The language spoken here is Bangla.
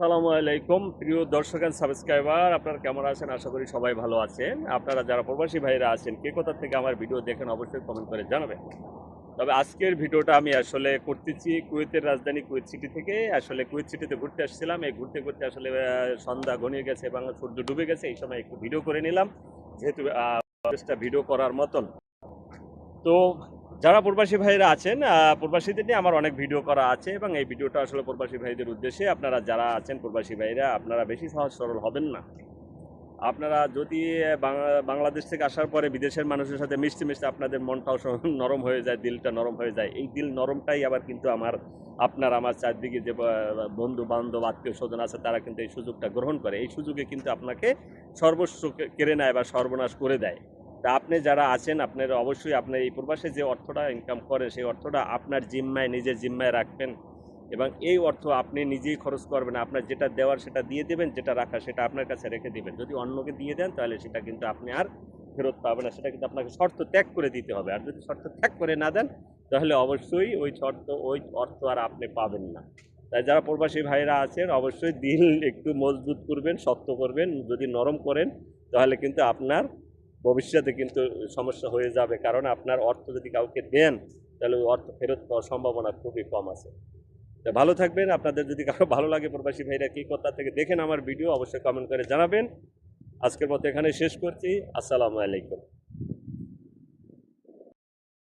সালামু আলাইকুম। প্রিয় দর্শক এন্ড সাবস্ক্রাইবার আপনারা কেমন আছেন? আশা করি সবাই ভালো আছেন। আপনারা যারা প্রবাসী ভাইরা আছেন, কে কোথা থেকে আমার ভিডিও দেখেন অবশ্যই কমেন্ট করে জানাবেন। তবে আজকের ভিডিওটা আমি আসলে করতেছি কুয়েতের রাজধানী, কুয়েত সিটি থেকে। আসলে কুয়েত সিটিতে ঘুরতে আসছিলাম। এই ঘুরতে ঘুরতে আসলে সন্ধ্যা ঘনিয়ে গেছে এবং সূর্য ডুবে গেছে। এই সময় একটু ভিডিও করে নিলাম। যেহেতু ভিডিও করার মতন। তো যারা প্রবাসী ভাইরা আছেন প্রবাসীদের নিয়ে আমার অনেক ভিডিও করা আছে এবং এই ভিডিওটা আসলে প্রবাসী ভাইদের উদ্দেশ্যে আপনারা যারা আছেন প্রবাসী ভাইরা, আপনারা বেশি সহজ সরল হবেন না। আপনারা যদি বাংলা- বাংলাদেশ থেকে আসার পরে বিদেশের মানুষের সাথে মিশতে মিশতে আপনাদের মনটাও নরম হয়ে যায়, দিলটা নরম হয়ে যায়। এই দিল নরমটাই আবার কিন্তু আমার, আপনার, আমার চারদিকে যে বন্ধু বান্ধব আত্মীয় স্বজন আছে, তারা কিন্তু এই সুযোগটা গ্রহণ করে। এই সুযোগে কিন্তু আপনাকে সর্বস্ব কেড়ে নেয় বা সর্বনাশ করে দেয়। তা আপনি যারা আছেন, আপনার অবশ্যই আপনার এই প্রবাসে যে অর্থটা ইনকাম করেন সেই অর্থটা আপনার জিম্মায়, নিজের জিম্মায় রাখবেন এবং এই অর্থ আপনি নিজেই খরচ করবেন। আপনার যেটা দেওয়ার সেটা দিয়ে দেবেন, যেটা রাখা সেটা আপনার কাছে রেখে দেবেন। যদি অন্যকে দিয়ে দেন, তাহলে সেটা কিন্তু আপনি আর ফেরত পাবেন না। সেটা কিন্তু আপনাকে শর্ত ত্যাগ করে দিতে হবে। আর যদি শর্ত ত্যাগ করে না দেন, তাহলে অবশ্যই ওই শর্ত, ওই অর্থ আর আপনি পাবেন না। তাই যারা প্রবাসী ভাইরা আছেন, অবশ্যই দিল একটু মজবুত করবেন, শক্ত করবেন। যদি নরম করেন, তাহলে কিন্তু আপনার ভবিষ্যতে কিন্তু সমস্যা হয়ে যাবে। কারণ আপনার অর্থ যদি কাউকে দেন, তাহলে ওই অর্থ ফেরত পাওয়ার সম্ভাবনা খুবই কম আছে। তা ভালো থাকবেন। আপনাদের যদি কারও ভালো লাগে প্রবাসী ভাইরা, কী কথা থেকে দেখেন আমার ভিডিও, অবশ্যই কমেন্ট করে জানাবেন। আজকের মতো এখানে শেষ করছি। আসসালামু আলাইকুম।